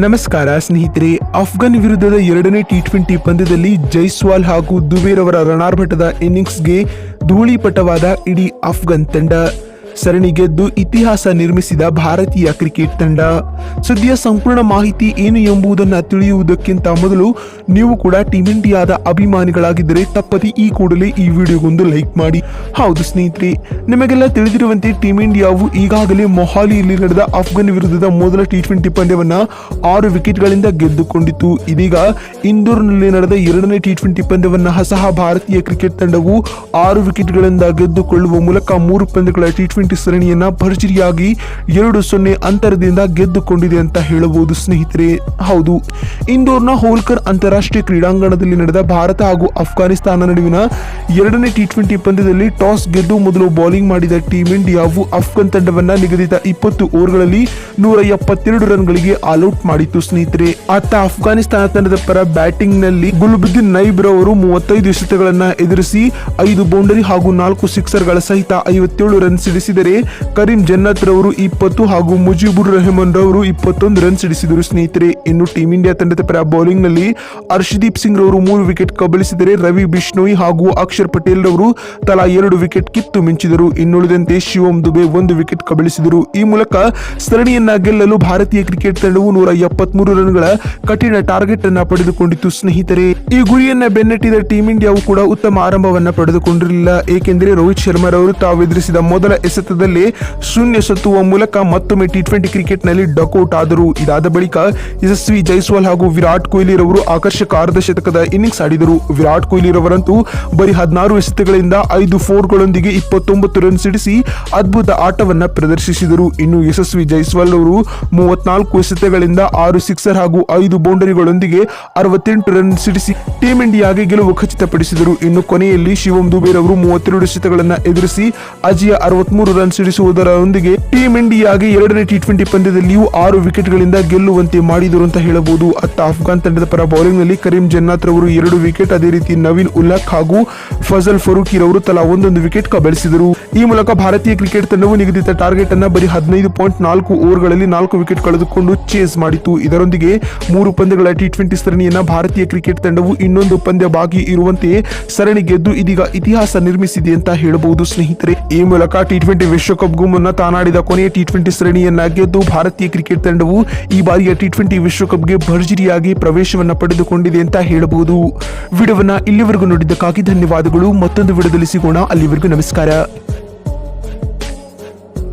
ನಮಸ್ಕಾರ ಸ್ನೇಹಿತರೆ ಅಫ್ಘಾನ್ ವಿರುದ್ಧದ ಎರಡನೇ ಟಿ ಟ್ವೆಂಟಿ ಪಂದ್ಯದಲ್ಲಿ ಜೈಸ್ವಾಲ್ ಹಾಗೂ ದುಬೇರ್ ಅವರ ರಣಾರ್ಭಟದ ಇನ್ನಿಂಗ್ಸ್ಗೆ ಧೂಳಿಪಟವಾದ ಇಡೀ ಅಫ್ಘಾನ್ ತಂಡ. ಸರಣಿ ಗೆದ್ದು ಇತಿಹಾಸ ನಿರ್ಮಿಸಿದ ಭಾರತೀಯ ಕ್ರಿಕೆಟ್ ತಂಡ. ಸದ್ಯ ಸಂಪೂರ್ಣ ಮಾಹಿತಿ ಏನು ಎಂಬುದನ್ನು ತಿಳಿಯುವುದಕ್ಕಿಂತ ಮೊದಲು ನೀವು ಕೂಡ ಟೀಮ್ ಇಂಡಿಯಾದ ಅಭಿಮಾನಿಗಳಾಗಿದ್ದರೆ ತಪ್ಪದೆ ಈ ಕೂಡಲೇ ಈ ವಿಡಿಯೋಗೊಂದು ಲೈಕ್ ಮಾಡಿ. ಹೌದು ಸ್ನೇಹಿತರೆ, ನಿಮಗೆಲ್ಲ ತಿಳಿದಿರುವಂತೆ ಟೀಮ್ ಇಂಡಿಯಾವು ಈಗಾಗಲೇ ಮೊಹಾಲಿಯಲ್ಲಿ ನಡೆದ ಅಫ್ಘಾನ್ ವಿರುದ್ಧದ ಮೊದಲ ಟಿ ಟ್ವೆಂಟಿ ಪಂದ್ಯವನ್ನು ಆರು ವಿಕೆಟ್ಗಳಿಂದ ಗೆದ್ದುಕೊಂಡಿತು ಇದೀಗ ಇಂದೋರ್ನಲ್ಲಿ ನಡೆದ ಎರಡನೇ ಟಿ ಟ್ವೆಂಟಿ ಪಂದ್ಯವನ್ನು ಸಹ ಭಾರತೀಯ ಕ್ರಿಕೆಟ್ ತಂಡವು ಆರು ವಿಕೆಟ್ಗಳಿಂದ ಗೆದ್ದುಕೊಳ್ಳುವ ಮೂಲಕ ಮೂರು ಪಂದ್ಯಗಳ ಟಿ ಸರಣಿಯನ್ನ ಭರ್ಜರಿಯಾಗಿ ಎರಡು ಸೊನ್ನೆ ಅಂತರದಿಂದ ಗೆದ್ದುಕೊಂಡಿದೆ ಅಂತ ಹೇಳಬಹುದು ಸ್ನೇಹಿತರೆ. ಹೌದು, ಇಂದೋರ್ನ ಹೋಲ್ಕರ್ ಅಂತಾರಾಷ್ಟ್ರೀಯ ಕ್ರೀಡಾಂಗಣದಲ್ಲಿ ನಡೆದ ಭಾರತ ಹಾಗೂ ಅಫ್ಘಾನಿಸ್ತಾನ ನಡುವಿನ ಎರಡನೇ ಟಿ ಟ್ವೆಂಟಿ ಪಂದ್ಯದಲ್ಲಿ ಟಾಸ್ ಗೆದ್ದು ಮೊದಲು ಬೌಲಿಂಗ್ ಮಾಡಿದ ಟೀಂ ಇಂಡಿಯಾವು ಅಫ್ಘಾನ್ ತಂಡವನ್ನ ನಿಗದಿತ ಇಪ್ಪತ್ತು ಓವರ್ಗಳಲ್ಲಿ ನೂರ ಎಪ್ಪತ್ತೆರಡು ರನ್ಗಳಿಗೆ ಆಲ್ಔಟ್ ಮಾಡಿತ್ತು ಸ್ನೇಹಿತರೆ. ಅತ್ತ ಅಫ್ಘಾನಿಸ್ತಾನ ತಂಡದ ಪರ ಬ್ಯಾಟಿಂಗ್ನಲ್ಲಿ ಗುಲ್ಬುದ್ದೀನ್ ನೈಬ್ ಅವರು ಮೂವತ್ತೈದು ಎಸೆತಗಳನ್ನು ಎದುರಿಸಿ ಐದು ಬೌಂಡರಿ ಹಾಗೂ ನಾಲ್ಕು ಸಿಕ್ಸರ್ಗಳ ಸಹಿತ ಐವತ್ತೇಳು ರನ್ ಸಿಡಿಸಿದರೆ ಕರೀಂ ಜನ್ನತ್ ರವರು ಇಪ್ಪತ್ತು ಹಾಗೂ ಮುಜಿಬುರ್ ರೆಹಮಾನ್ ರವರು ಇಪ್ಪತ್ತೊಂದು ರನ್ ಸಿಡಿಸಿದರು ಸ್ನೇಹಿತರೆ, ಇನ್ನು ಟೀಂ ಇಂಡಿಯಾ ತಂಡದ ಪರ ಬೌಲಿಂಗ್ನಲ್ಲಿ ಹರ್ಷದೀಪ್ ಸಿಂಗ್ ರವರು ಮೂರು ವಿಕೆಟ್ ಕಬಳಿಸಿದರೆ ರವಿ ಬಿಷ್ಣೋಯ್ ಹಾಗೂ ಅಕ್ಷರ್ ಪಟೇಲ್ ರವರು ತಲಾ ಎರಡು ವಿಕೆಟ್ ಕಿತ್ತು ಮಿಂಚಿದರು. ಇನ್ನುಳಿದಂತೆ ಶಿವಂ ದುಬೆ ಒಂದು ವಿಕೆಟ್ ಕಬಳಿಸಿದರು. ಈ ಮೂಲಕ ಸರಣಿಯನ್ನ ಗೆಲ್ಲಲು ಭಾರತೀಯ ಕ್ರಿಕೆಟ್ ತಂಡವು ನೂರ ಎಪ್ಪತ್ಮೂರು ರನ್ಗಳ ಕಠಿಣ ಟಾರ್ಗೆಟ್ ಅನ್ನ ಪಡೆದುಕೊಂಡಿತು ಸ್ನೇಹಿತರೆ, ಈ ಗುರಿಯನ್ನ ಬೆನ್ನಟ್ಟಿದ ಟೀಂ ಇಂಡಿಯಾವು ಕೂಡ ಉತ್ತಮ ಆರಂಭವನ್ನ ಪಡೆದುಕೊಂಡಿರಲಿಲ್ಲ. ಏಕೆಂದರೆ ರೋಹಿತ್ ಶರ್ಮಾ ರವರು ತಾವು ಎದುರಿಸಿದ ಮೊದಲ ಎಸೆತದಲ್ಲೇ ಶೂನ್ಯ ಸತ್ತುವ ಮೂಲಕ ಮತ್ತೊಮ್ಮೆ ಟಿ ಟ್ವೆಂಟಿ ಕ್ರಿಕೆಟ್ನಲ್ಲಿ ಡಕೌಟ್ ಆದರು ಇದಾದ ಬಳಿಕ ಯಶಸ್ವಿ ಜೈಸ್ವಾಲ್ ಹಾಗೂ ವಿರಾಟ್ ಕೊಹ್ಲಿ ರವರು ಆಕರ್ಷಕ ಅರ್ಧ ಶತಕದ ಇನ್ನಿಂಗ್ಸ್ ಆಡಿದರು. ವಿರಾಟ್ ಕೊಹ್ಲಿ ರವರಂತೂ ಬರೀ ಹದಿನಾರು ಎಸೆತಗಳಿಂದ ಐದು ಫೋರ್ಗಳೊಂದಿಗೆ ಇಪ್ಪತ್ತೊಂಬತ್ತು ರನ್ ಸಿಡಿಸಿ ಅದ್ಭುತ ಆಟವನ್ನ ಪ್ರದರ್ಶಿಸಿದರು. ಇನ್ನು ಯಶಸ್ವಿ ಜೈಸ್ವಾಲ್ ಅವರು ಮೂವತ್ನಾಲ್ಕು ಎಸೆತಗಳಿಂದ ಆರು ಸಿಕ್ಸರ್ ಹಾಗೂ ಐದು ಬೌಂಡರಿಗಳೊಂದಿಗೆ ಅರವತ್ತೆಂಟು ರನ್ ಸಿಡಿಸಿ ಟೀಂ ಇಂಡಿಯಾಗೆ ಗೆಲುವು ಖಚಿತಪಡಿಸಿದರು. ಇನ್ನು ಕೊನೆಯಲ್ಲಿ ಶಿವಂ ದುಬೇರ್ ಅವರು ಮೂವತ್ತೆರಡು ಎಸೆತಗಳನ್ನು ಎದುರಿಸಿ ಅಜಿಯ ಅರವತ್ಮೂರು ರನ್ ಸಿಡಿಸುವುದರೊಂದಿಗೆ ಟೀಂ ಇಂಡಿಯಾಗೆ ಎರಡನೇ ಟಿ ಟ್ವೆಂಟಿ ಪಂದ್ಯದಲ್ಲಿಯೂ ಆರು ವಿಕೆಟ್ಗಳಿಂದ ಗೆಲ್ಲುವಂತೆ ಮಾಡಿದರು ಅಂತ ಹೇಳಬಹುದು. ಅತ್ತ ಅಫ್ಘಾನ್ ತಂಡದ ಪರ ಬೌಲಿಂಗ್ನಲ್ಲಿ ಕರೀಂ ಜನ್ನಾತ್ ರವರು ಎರಡು ವಿಕೆಟ್ ಅದೇ ರೀತಿ ನವೀನ್ ಉಲ್ಲಕ್ ಹಾಗೂ ಫಜಲ್ ಫರೂಕಿ ರವರು ತಲಾ ಒಂದೊಂದು ವಿಕೆಟ್ ಕಬಳಿಸಿದರು. ಈ ಮೂಲಕ ಭಾರತೀಯ ಕ್ರಿಕೆಟ್ ತಂಡವು ನಿಗದಿತ ಟಾರ್ಗೆಟ್ ಅನ್ನು ಬರೀ ಹದಿನೈದು ಪಾಯಿಂಟ್ ನಾಲ್ಕು ಓವರ್ಗಳಲ್ಲಿ ನಾಲ್ಕು ವಿಕೆಟ್ ಕಳೆದುಕೊಂಡು ಚೇಸ್ ಮಾಡಿತು ಇದರೊಂದಿಗೆ ಮೂರು ಪಂದ್ಯಗಳ ಟಿ ಟ್ವೆಂಟಿ ಸರಣಿಯನ್ನ ಭಾರತೀಯ ಕ್ರಿಕೆಟ್ ತಂಡವು ಇನ್ನೊಂದು ಪಂದ್ಯ ಬಾಕಿ ಇರುವಂತೆ ಸರಣಿ ಗೆದ್ದು ಇದೀಗ ಇತಿಹಾಸ ನಿರ್ಮಿಸಿದೆ ಅಂತ ಹೇಳಬಹುದು ಸ್ನೇಹಿತರೆ. ಈ ಮೂಲಕ ಟಿ ಟ್ವೆಂಟಿ ವಿಶ್ವಕಪ್ಗೂ ಮುನ್ನ ತಾನಾಡಿದ ಕೊನೆಯ ಟಿ ಟ್ವೆಂಟಿ ಸರಣಿಯನ್ನ ಗೆದ್ದು ಭಾರತೀಯ ಕ್ರಿಕೆಟ್ ತಂಡವು ಈ ಬಾರಿಯ ಟಿ ಟ್ವೆಂಟಿ ವಿಶ್ವಕಪ್ಗೆ ಭರ್ಜರಿಯಾಗಿ ಪ್ರವೇಶವನ್ನ ಪಡೆದುಕೊಂಡಿದೆ ಅಂತ ಹೇಳಬಹುದು. ವಿಡಿಯೋವನ್ನ ಇಲ್ಲಿವರೆಗೂ ನೋಡಿದ್ದಕ್ಕಾಗಿ ಧನ್ಯವಾದಗಳು. ಮತ್ತೊಂದು ವಿಡಿಯೋದಲ್ಲಿ ಸಿಗೋಣ. ಅಲ್ಲಿವರೆಗೂ ನಮಸ್ಕಾರ.